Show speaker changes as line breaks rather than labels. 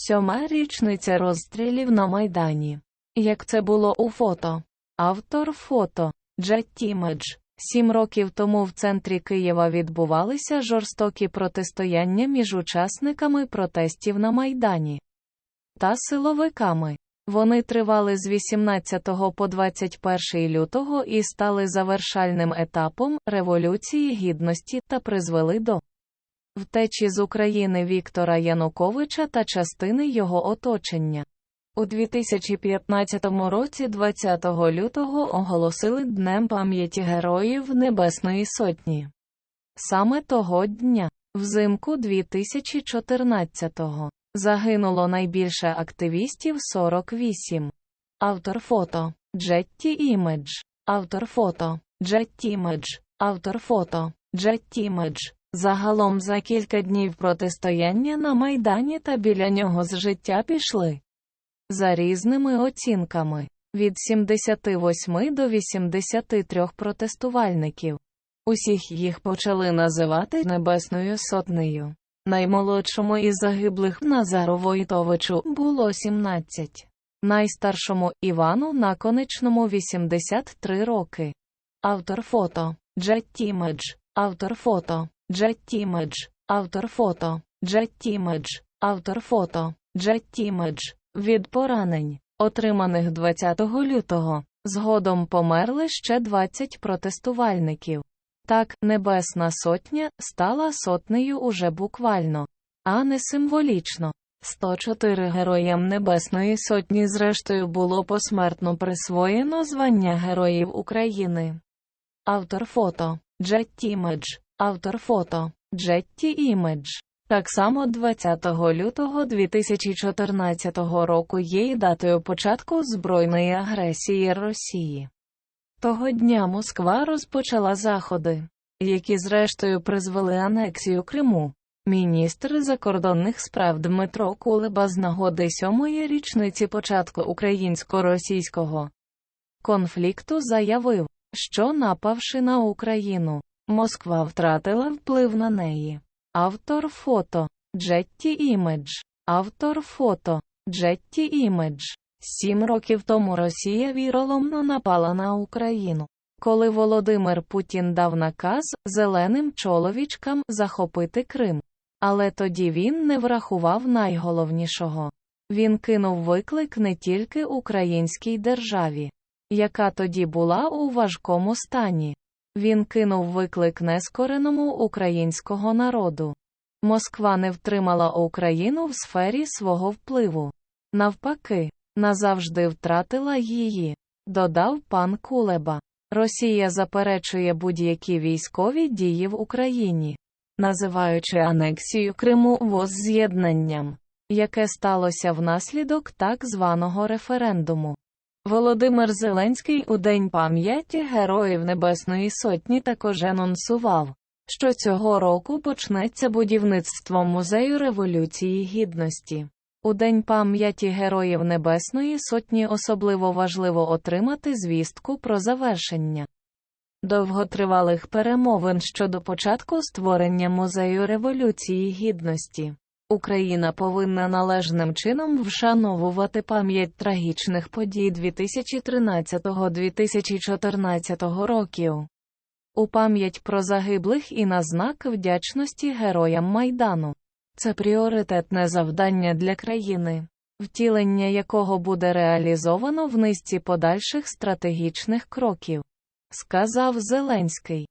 Сьома річниця розстрілів на Майдані. Як це було у фото? Автор фото Тімедж. Сім років тому в центрі Києва відбувалися жорстокі протистояння між учасниками протестів на Майдані та силовиками. Вони тривали з 18 по 21 лютого і стали завершальним етапом Революції Гідності та призвели до втечі з України Віктора Януковича та частини його оточення. У 2015 році 20 лютого оголосили Днем пам'яті Героїв Небесної Сотні. Саме того дня, взимку 2014-го, загинуло найбільше активістів 48. Автор фото Джетті Імедж. Автор фото Джетті Імедж. Автор фото Джетті Імедж. Загалом за кілька днів протистояння на Майдані та біля нього з життя пішли. За різними оцінками від 78 до 83 протестувальників. Усіх їх почали називати Небесною Сотнею. Наймолодшому із загиблих Назару Войтовичу було 17. Найстаршому Івану Наконечному 83 роки. Автор фото Джет Тімедж. Автор фото Тімедж. Автор фото Тімедж. Автор фото Тімедж. Від поранень, отриманих 20 лютого, згодом померли ще 20 протестувальників. Так, Небесна Сотня стала сотнею уже буквально, а не символічно. 104 героям Небесної Сотні зрештою було посмертно присвоєно звання Героїв України. Автор фото Імедж. Автор фото Джетті Імедж. Так само 20 лютого 2014 року є і датою початку збройної агресії Росії. Того дня Москва розпочала заходи, які зрештою призвели анексію Криму. Міністр закордонних справ Дмитро Кулеба з нагоди сьомої річниці початку українсько-російського конфлікту заявив, що напавши на Україну, Москва втратила вплив на неї. Автор фото Джетті Імедж. Автор фото Джетті Імедж. Сім років тому Росія віроломно напала на Україну. Коли Володимир Путін дав наказ зеленим чоловічкам захопити Крим. Але тоді він не врахував найголовнішого. Він кинув виклик не тільки українській державі, яка тоді була у важкому стані. Він кинув виклик нескореному українського народу. Москва не втримала Україну в сфері свого впливу. Навпаки, назавжди втратила її, додав пан Кулеба. Росія заперечує будь-які військові дії в Україні, називаючи анексію Криму возз'єднанням, яке сталося внаслідок так званого референдуму. Володимир Зеленський у День пам'яті Героїв Небесної Сотні також анонсував, що цього року почнеться будівництво музею Революції Гідності. У День пам'яті Героїв Небесної Сотні особливо важливо отримати звістку про завершення довготривалих перемовин щодо початку створення музею Революції Гідності. Україна повинна належним чином вшановувати пам'ять трагічних подій 2013-2014 років. У пам'ять про загиблих і на знак вдячності героям Майдану. Це пріоритетне завдання для країни, втілення якого буде реалізовано в низці подальших стратегічних кроків, сказав Зеленський.